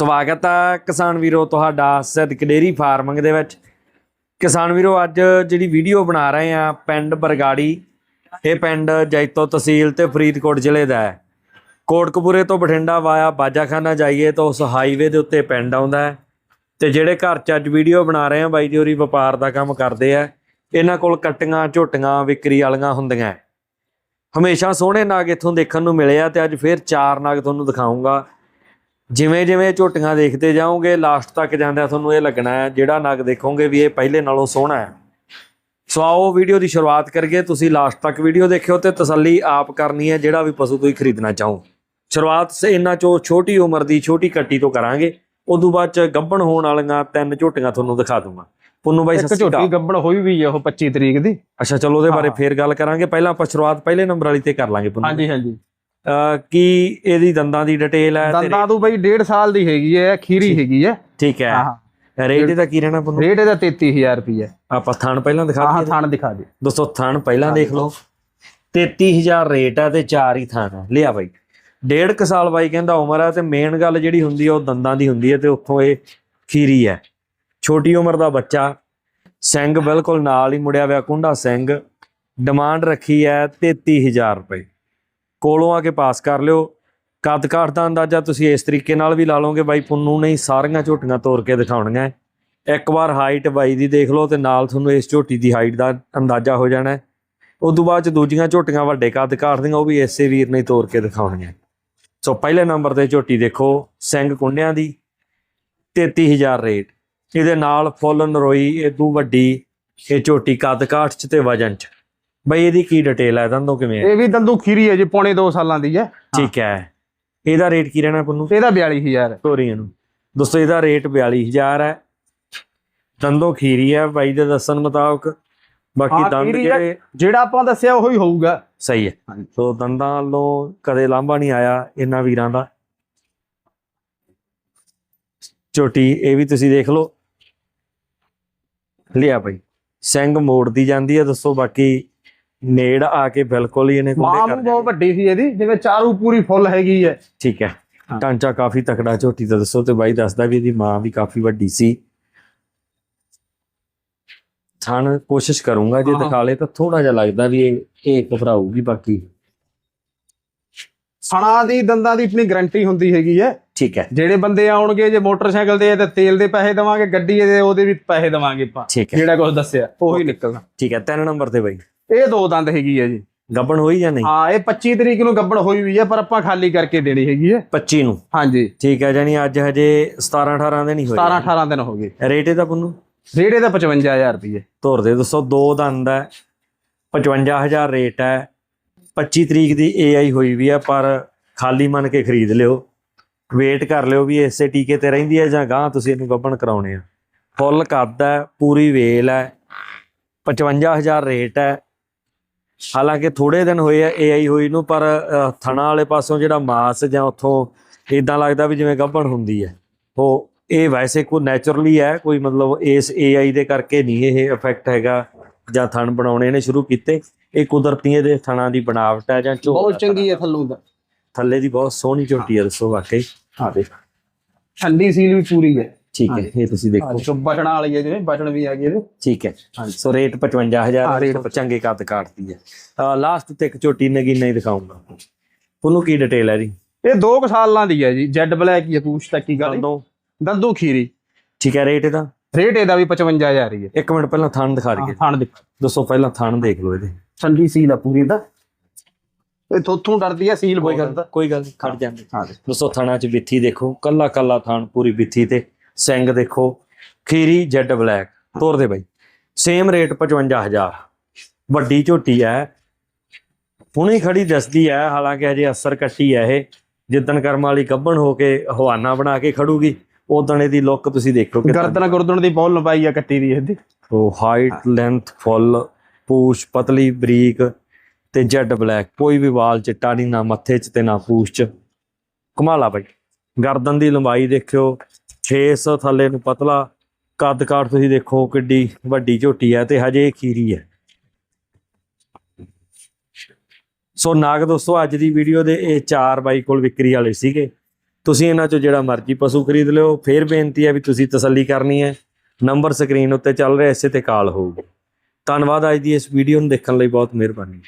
ਸਵਾਗਤ ਹੈ ਕਿਸਾਨ ਵੀਰੋ ਤੁਹਾਡਾ ਸਿੱਧਕ ਡੇਰੀ ਫਾਰਮਿੰਗ ਦੇ ਵਿੱਚ। ਕਿਸਾਨ ਵੀਰੋ, ਅੱਜ ਜਿਹੜੀ ਵੀਡੀਓ ਬਣਾ ਰਹੇ ਆ ਪਿੰਡ ਬਰਗਾੜੀ, ਇਹ ਪਿੰਡ ਜੈਤੋ ਤਹਿਸੀਲ ਤੇ ਫਰੀਦਕੋਟ ਜ਼ਿਲ੍ਹੇ ਦਾ ਹੈ। ਕੋਟਕਪੂਰੇ ਤੋਂ ਬਠਿੰਡਾ ਵਾਇਆ ਬਾਜਾਖਾਨਾ ਜਾਈਏ ਤਾਂ ਉਸ ਹਾਈਵੇ ਦੇ ਉੱਤੇ ਪਿੰਡ ਆਉਂਦਾ ਹੈ। ਤੇ ਜਿਹੜੇ ਘਰ 'ਚ ਅੱਜ ਵੀਡੀਓ ਬਣਾ ਰਹੇ ਆ, ਬਾਈ ਜੀ ਹੋਰੀ ਵਪਾਰ ਦਾ ਕੰਮ ਕਰਦੇ ਆ, ਇਹਨਾਂ ਕੋਲ ਕੱਟੀਆਂ, ਝੋਟੀਆਂ, ਵਿਕਰੀ ਵਾਲੀਆਂ ਹੁੰਦੀਆਂ ਹਮੇਸ਼ਾ ਸੋਹਣੇ ਨਾਗ ਇੱਥੋਂ ਦੇਖਣ ਨੂੰ ਮਿਲੇ ਆ ਤੇ ਅੱਜ ਫੇਰ ਚਾਰ ਨਾਗ ਤੁਹਾਨੂੰ ਦਿਖਾਉਂਗਾ ਜਿਵੇਂ ਜਿਵੇਂ ਝੋਟੀਆਂ ਦੇਖਦੇ ਜਾਓਗੇ ਲਾਸਟ ਤੱਕ ਜਾਂਦਿਆਂ ਤੁਹਾਨੂੰ ਇਹ ਲੱਗਣਾ ਹੈ ਜਿਹੜਾ ਨਗ ਦੇਖੋਗੇ ਵੀ ਇਹ ਪਹਿਲੇ ਨਾਲੋਂ ਸੋਹਣਾ ਹੈ। ਸੋ ਆਓ ਵੀਡੀਓ ਦੀ ਸ਼ੁਰੂਆਤ ਕਰੀਏ। ਤੁਸੀਂ ਲਾਸਟ ਤੱਕ ਵੀਡੀਓ ਦੇਖਿਓ ਤੇ ਤਸੱਲੀ ਆਪ ਕਰਨੀ ਹੈ ਜਿਹੜਾ ਵੀ ਪਸ਼ੂ ਤੁਸੀਂ ਖਰੀਦਣਾ ਚਾਹੋ। ਸ਼ੁਰੂਆਤ ਸੇ ਇਹਨਾਂ ਚੋਂ ਛੋਟੀ ਉਮਰ ਦੀ ਛੋਟੀ ਕੱਟੀ ਤੋਂ ਕਰਾਂਗੇ। ਉਦੋਂ ਬਾਅਦ ਚ ਗੱਭਣ ਹੋਣ ਵਾਲੀਆਂ ਤਿੰਨ ਝੋਟੀਆਂ ਤੁਹਾਨੂੰ ਦਿਖਾ ਦੂੰਗਾ। ਪੁੰਨੂ ਬਾਈ ਇੱਕ ਸਤਿ ਸ਼੍ਰੀ ਝੋਟੀ ਗੱਬੜ ਹੋਈ ਵੀ ਹੈ ਉਹ 25 ਤਰੀਕ ਦੀ। ਅੱਛਾ ਚਲੋ ਉਹਦੇ ਬਾਰੇ। ਫੇਰ ਗੱਲ ਕਰਾਂਗੇ। ਪਹਿਲਾਂ ਆਪਾਂ ਸ਼ੁਰੂਆਤ ਪਹਿਲੇ ਨੰਬਰ ਵਾਲੀ ਤੇ ਕਰ ਲਾਂਗੇ ਪੁੰਨੂ ਹਾਂਜੀ ਹਾਂਜੀ। ਕੀ ਇਹਦੀ ਦੰਦਾਂ ਦੀ ਡਿਟੇਲ ਹੈ? ਦੰਦਾਂ ਤੋਂ ਬਈ 1.5 ਸਾਲ ਦੀ ਹੈਗੀ ਹੈ ਖੀਰੀ ਹੈਗੀ ਹੈ। ਠੀਕ ਹੈ। ਹਾਂ ਰੇਟ ਇਹਦਾ ਕੀ ਰਹਿਣਾ ਪੁੰਨੂ ਰੇਟ ਇਹਦਾ 33000 ਰੁਪਏ ਆਪਾਂ ਥਣ ਪਹਿਲਾਂ ਦਿਖਾ ਹਾਂ ਦਈਏ। ਥਣ ਦਿਖਾ ਦੇ ਦੋਸਤੋ ਥਣ ਪਹਿਲਾਂ ਦੇਖ ਲਓ। 33000 ਰੇਟ ਆ ਤੇ 4 ਹੀ ਥਣ ਆ। ਲਿਆ ਬਾਈ। ਡੇਢ ਕੁ ਸਾਲ ਬਾਈ ਕਹਿੰਦਾ ਉਮਰ ਆ ਤੇ ਮੇਨ ਗੱਲ ਜਿਹੜੀ ਹੁੰਦੀ ਆ ਉਹ ਦੰਦਾਂ ਦੀ ਹੁੰਦੀ ਹੈ ਤੇ ਉੱਥੋਂ ਇਹ ਖੀਰੀ ਹੈ ਛੋਟੀ ਉਮਰ ਦਾ ਬੱਚਾ। ਸਿੰਘ ਬਿਲਕੁਲ ਨਾਲ ਹੀ ਮੁੜਿਆ ਹੋਇਆ। ਕੁੰਡਾ ਸਿੰਘ। ਡਿਮਾਂਡ ਰੱਖੀ ਹੈ 33000 ਰੁਪਏ। ਕੋਲੋਂ ਆ ਕੇ ਪਾਸ ਕਰ ਲਿਓ। ਕੱਦ ਕਾਠ ਦਾ ਅੰਦਾਜ਼ਾ ਤੁਸੀਂ ਇਸ ਤਰੀਕੇ ਨਾਲ ਵੀ ਲਾ ਲਓਗੇ ਬਾਈ, ਪੁੰਨੂ ਨਹੀਂ ਸਾਰੀਆਂ ਝੋਟੀਆਂ ਤੋੜ ਕੇ ਦਿਖਾਉਣੀਆਂ ਇੱਕ ਵਾਰ ਹਾਈਟ ਬਾਈ ਦੀ ਦੇਖ ਲਓ ਤੇ ਨਾਲ ਤੁਹਾਨੂੰ ਇਸ ਝੋਟੀ ਦੀ ਹਾਈਟ ਦਾ ਅੰਦਾਜ਼ਾ ਹੋ ਜਾਣਾ ਹੈ। ਉਸ ਤੋਂ ਬਾਅਦ ਚ ਦੂਜੀਆਂ ਝੋਟੀਆਂ ਵੱਡੇ ਕੱਦ ਕਾਠ ਦੀਆਂ, ਉਹ ਵੀ ਇਸੇ ਵੀਰ ਨੇ ਹੀ ਤੋੜ ਕੇ ਦਿਖਾਉਣੀਆਂ ਸੋ ਪਹਿਲੇ ਨੰਬਰ ਤੇ ਝੋਟੀ ਦੇਖੋ, ਸਿੰਘ ਕੁੰਡਿਆਂ ਦੀ 33000 ਰੇਟ। ਇਹਦੇ ਨਾਲ ਫੁੱਲ ਨਰੋਈ, ਇਹ ਤੋਂ ਵੱਡੀ ਇਹ ਝੋਟੀ ਕੱਦ ਕਾਠ ਚ ਤੇ ਵਜਨ ਚ। ਬਈ ਇਹਦੀ ਕੀ ਡਿਟੇਲ ਹੈ ਦੰਦੋਂ ਕਿਵੇਂ ਹੈ ਇਹ ਵੀ ਦੰਦੂ ਖੀਰੀ ਹੈ ਜੀ ਪੌਣੇ 2 ਸਾਲਾਂ ਦੀ ਹੈ। ਠੀਕ ਹੈ। ਇਹਦਾ ਰੇਟ ਕੀ ਰਹਿਣਾ ਪੁੰਨੂ? ਇਹਦਾ 42000 ਹੈ ਤੋਰੀਆਂ ਨੂੰ ਦੋਸਤੋ ਇਹਦਾ ਰੇਟ 42000 ਹੈ। ਦੰਦੋਂ ਖੀਰੀ ਹੈ ਬਾਈ ਦੇ ਦੱਸਣ ਮੁਤਾਬਕ। ਬਾਕੀ ਹਾਂ, ਦੰਦ ਖੀਰੀ ਹੈ। ਜਿਹੜੇ ਜਿਹੜਾ ਆਪਾਂ ਦੱਸਿਆ ਉਹੀ ਹੋਊਗਾ। ਸਹੀ ਹੈ। ਹਾਂਜੀ। ਸੋ ਦੰਦਾਂ ਵੱਲੋਂ ਕਦੇ ਲਾਂਭਾ ਨਹੀਂ ਆਇਆ ਇਹਨਾਂ ਵੀਰਾਂ ਦਾ। ਝੋਟੀ ਇਹ ਵੀ ਤੁਸੀਂ ਦੇਖ ਲਓ। ਲਿਆ ਭਾਈ ਸਿੰਘ ਮੋੜਦੀ ਜਾਂਦੀ ਹੈ ਦੱਸੋ ਬਾਕੀ ਨੇੜ ਆ ਕੇ ਬਿਲਕੁਲ ਹੀ ਇਹਨੇ ਕੁੰਡੇ ਕਰ ਬਹੁਤ ਵੱਡੀ ਸੀ ਇਹਦੀ ਜਿਵੇਂ ਚਾਰੂ ਪੂਰੀ ਫੁੱਲ ਹੈਗੀ ਹੈ। ਠੀਕ ਹੈ। ਢਾਂਚਾ ਕਾਫੀ ਤਕੜਾ ਝੋਟੀ ਦਾ ਦੱਸੋ ਤੇ ਬਾਈ ਦੱਸਦਾ ਵੀ ਇਹਦੀ ਮਾਂ ਵੀ ਕਾਫੀ ਵੱਡੀ ਸੀ। ਥਣ ਕੋਸ਼ਿਸ਼ ਕਰੂੰਗਾ ਜੇ। ਦਿਖਾ ਲੇ ਤਾਂ ਥੋੜਾ ਜਿਹਾ ਲੱਗਦਾ ਵੀ ਇਹ ਇਹ ਘਬਰਾਊਗੀ ਬਾਕੀ। ਸਣਾ ਦੀ ਦੰਦਾਂ ਦੀ ਆਪਣੀ ਗਾਰੰਟੀ ਹੁੰਦੀ ਹੈਗੀ ਹੈ। ਠੀਕ ਹੈ। ਜਿਹੜੇ ਬੰਦੇ ਆਉਣਗੇ ਜੇ ਮੋਟਰਸਾਈਕਲ ਦੇ ਤੇ ਤੇਲ ਦੇ ਪੈਸੇ ਦੇਵਾਂਗੇ ਗੱਡੀ ਦੇ ਉਹਦੇ ਵੀ ਪੈਸੇ ਦੇਵਾਂਗੇ ਆਪਾਂ। ਜਿਹੜਾ ਕੁਝ ਦੱਸਿਆ ਉਹੀ ਨਿਕਲਣਾ। ਠੀਕ ਹੈ ਤਿੰਨ ਨੰਬਰ ਤੇ ਬਾਈ। ਇਹ ਦੋ ਦੰਦ ਹੈਗੀ ਹੈ ਜੀ। ਗੱਬਣ ਹੋਈ ਜਾਂ ਨਹੀਂ? ਹਾਂ ਇਹ 25 ਤਰੀਕ ਨੂੰ ਗੱਬੜ ਹੋਈ ਵੀ ਹੈ ਪਰ ਆਪਾਂ ਖਾਲੀ ਕਰਕੇ ਦੇਣੀ ਹੈਗੀ ਹੈ 25 ਨੂੰ? ਹਾਂਜੀ। ਠੀਕ ਹੈ ਜਾਨੀ ਅੱਜ ਹਜੇ 17 18 ਦੇ ਨਹੀਂ ਹੋਏ 17 18 ਦਿਨ ਹੋ ਗਏ। ਰੇਟ ਇਹਦਾ ਪੁੰਨੂ? ਰੇਟ ਇਹਦਾ 55000 ਰੁਪਏ ਤੋਰ ਦੇ ਦੱਸੋ ਦੋ ਦੰਦ ਹੈ 55000 ਰੇਟ ਹੈ 25 ਤਰੀਕ ਦੀ AI ਹੋਈ ਵੀ ਹੈ ਪਰ ਖਾਲੀ ਮੰਨ ਕੇ ਖਰੀਦ ਲਿਓ। ਵੇਟ ਕਰ ਲਿਓ ਵੀ ਇਸੇ ਟੀਕੇ ਤੇ ਰਹਿੰਦੀ ਹੈ ਜਾਂ ਗਾਂ ਤੁਸੀਂ ਇਹਨੂੰ ਗੱਬਣ ਕਰਾਉਣੇ ਆ। ਫੁੱਲ ਕੱਦ ਹੈ ਪੂਰੀ ਵੇਲ ਹੈ 55000 ਰੇਟ ਹੈ ਹਾਲਾਂਕਿ ਥੋੜੇ ਦਿਨ ਹੋਏ ਆ AI ਹੋਈ ਨੂੰ ਪਰ ਥਣਾ ਵਾਲੇ ਪਾਸੋਂ ਜਿਹੜਾ ਮਾਸ ਜਾਂ ਉੱਥੋਂ ਇਦਾਂ ਲੱਗਦਾ ਵੀ ਜਿਵੇਂ ਗੱਭਣ ਹੁੰਦੀ ਹੈ। ਉਹ ਇਹ ਵੈਸੇ ਕੋਈ ਨੇਚਰਲੀ ਹੈ ਕੋਈ ਮਤਲਬ ਇਸ AI ਦੇ ਕਰਕੇ ਨਹੀਂ ਇਹ ਇਫੈਕਟ ਹੈਗਾ ਜਾਂ ਥਣ ਬਣਾਉਣੇ ਨੇ ਸ਼ੁਰੂ ਕੀਤੇ। ਇਹ ਕੁਦਰਤੀ ਇਹਦੇ ਥਣਾਂ ਦੀ ਬਣਾਵਟ ਹੈ ਜਾਂ ਝੋਲ ਬਹੁਤ ਚੰਗੀ ਹੈ ਥੱਲੋਂ ਦਾ ਥੱਲੇ ਦੀ ਬਹੁਤ ਸੋਹਣੀ ਝੋਟੀ ਹੈ ਦੱਸੋ ਵਾਕਈ। ਹਾਂ ਦੇਖ। ਠੰਡੀ ਸੀਲ ਵੀ ਪੂਰੀ ਹੈ। ਠੀਕ ਹੈ ਇਹ ਤੁਸੀਂ ਦੇਖੋ। ਜੋ ਬਟਣਾ ਵਾਲੀ ਹੈ ਜਿਵੇਂ ਬਟਨ ਵੀ ਆ ਗਏ ਇਹਦੇ। ਠੀਕ ਹੈ। ਸੋ ਰੇਟ 55000 ਹਾਂ, ਰੇਟ ਹੈ ਚੰਗੇ ਕੱਦ ਕਾਟਦੀ ਹੈ। ਲਾਸਟ ਤੇ ਇੱਕ ਝੋਟੀ ਨਗੀਨਾ ਹੀ ਦਿਖਾਉਂਗਾ। ਤੁਹਾਨੂੰ ਕੀ ਡਿਟੇਲ ਹੈ ਜੀ? ਇਹ 2 ਸਾਲਾਂ ਦੀ ਹੈ ਜੀ ਜੈਡ ਬਲੈਕ ਹੀ ਹੈ ਪੂਛ ਤੱਕ ਕੀ ਗੱਲ। ਦੋ ਦੰਦੂ ਖੀਰੀ। ਠੀਕ ਹੈ ਰੇਟ ਇਹਦਾ? ਰੇਟ ਇਹਦਾ ਵੀ 55000 ਹੀ ਹੈ। ਇੱਕ ਮਿੰਟ ਪਹਿਲਾਂ ਥਣ ਦਿਖਾ ਦਈਏ। ਥਣ ਦੇਖ। ਦੱਸੋ ਪਹਿਲਾਂ ਥਣ ਦੇਖ ਲਓ ਇਹਦੇ। ਠੰਡੀ ਸੀਲ ਆ ਪੂਰੀ ਦਾ ਇਹ ਥੋਥੋਂ ਡਰਦੀ ਹੈ ਸੀਲ ਕੋਈ ਗੱਲ ਕੋਈ ਗੱਲ ਖੜ ਜਾਂਦੇ। ਹਾਂ। ਦੋਸਤੋ ਥਾਣਾ ਚ ਬਿੱਥੀ ਦੇਖੋ। ਕੱਲਾ ਕੱਲਾ ਥਾਣ ਪੂਰੀ ਬਿੱਥੀ ਤੇ। ਸਿੰਘ ਦੇਖੋ ਖੀਰੀ ਜੈਡ ਬਲੈਕ ਤੋਰ ਦੇ ਬਾਈ। ਸੇਮ ਰੇਟ 55000 ਵੱਡੀ ਝੋਟੀ ਹੈ ਹੁਣੇ ਖੜੀ ਦੱਸਦੀ ਹੈ ਹਾਲਾਂਕਿ ਅਜੇ ਅਸਰ ਕੱਟੀ ਹੈ ਇਹ। ਜਿੱਦਣ ਕਰਮ ਵਾਲੀ ਕੱਬਣ ਹੋ ਕੇ ਹਵਾਨਾ ਬਣਾ ਕੇ ਖੜੂਗੀ ਉਦੋਂ ਇਹਦੀ ਲੁੱਕ ਤੁਸੀਂ ਦੇਖੋ ਕਿੱਦਾਂ। ਗਰਦਨ ਗੁਰਦਨ ਦੀ ਬਹੁਤ ਲੰਬਾਈ ਆ ਕੱਟੀ ਦੀ ਇਹਦੀ। ਉਹ ਹਾਈਟ ਲੈਂਥ ਫੁੱਲ ਪੂਛ ਪਤਲੀ ਬਰੀਕ ਤੇ ਜੈਡ ਬਲੈਕ। ਕੋਈ ਵੀ ਵਾਲ ਚਿੱਟਾ ਨਹੀਂ ਨਾ ਮੱਥੇ 'ਚ ਤੇ ਨਾ ਪੂਛ 'ਚ। ਕਮਾਲਾ ਬਾਈ। ਗਰਦਨ ਦੀ ਲੰਬਾਈ ਦੇਖਿਓ ਫੇਸ ਥੱਲੇ ਨੂੰ ਪਤਲਾ। ਕੱਦ ਕਾਠ ਤੁਸੀਂ ਦੇਖੋ ਕਿੱਡੀ ਵੱਡੀ ਝੋਟੀ ਹੈ ਤੇ ਹਜੇ ਖੀਰੀ ਹੈ ਸੋ ਨਾਗ ਦੋਸਤੋ, ਅੱਜ ਦੀ ਵੀਡੀਓ ਦੇ ਇਹ ਚਾਰ ਬਾਈ ਕੋਲ ਵਿਕਰੀ ਵਾਲੇ ਸੀਗੇ। ਤੁਸੀਂ ਇਹਨਾਂ ਚੋਂ ਜਿਹੜਾ ਮਰਜ਼ੀ ਪਸ਼ੂ ਖਰੀਦ ਲਿਓ। ਫੇਰ ਬੇਨਤੀ ਹੈ ਵੀ ਤੁਸੀਂ ਤਸੱਲੀ ਕਰਨੀ ਹੈ। ਨੰਬਰ ਸਕਰੀਨ ਉੱਤੇ ਚੱਲ ਰਿਹਾ, ਇਸੇ ਤੇ ਕਾਲ ਹੋਊਗੀ। ਧੰਨਵਾਦ, ਅੱਜ ਦੀ ਇਸ ਵੀਡੀਓ ਨੂੰ ਦੇਖਣ ਲਈ ਬਹੁਤ ਮਿਹਰਬਾਨੀ।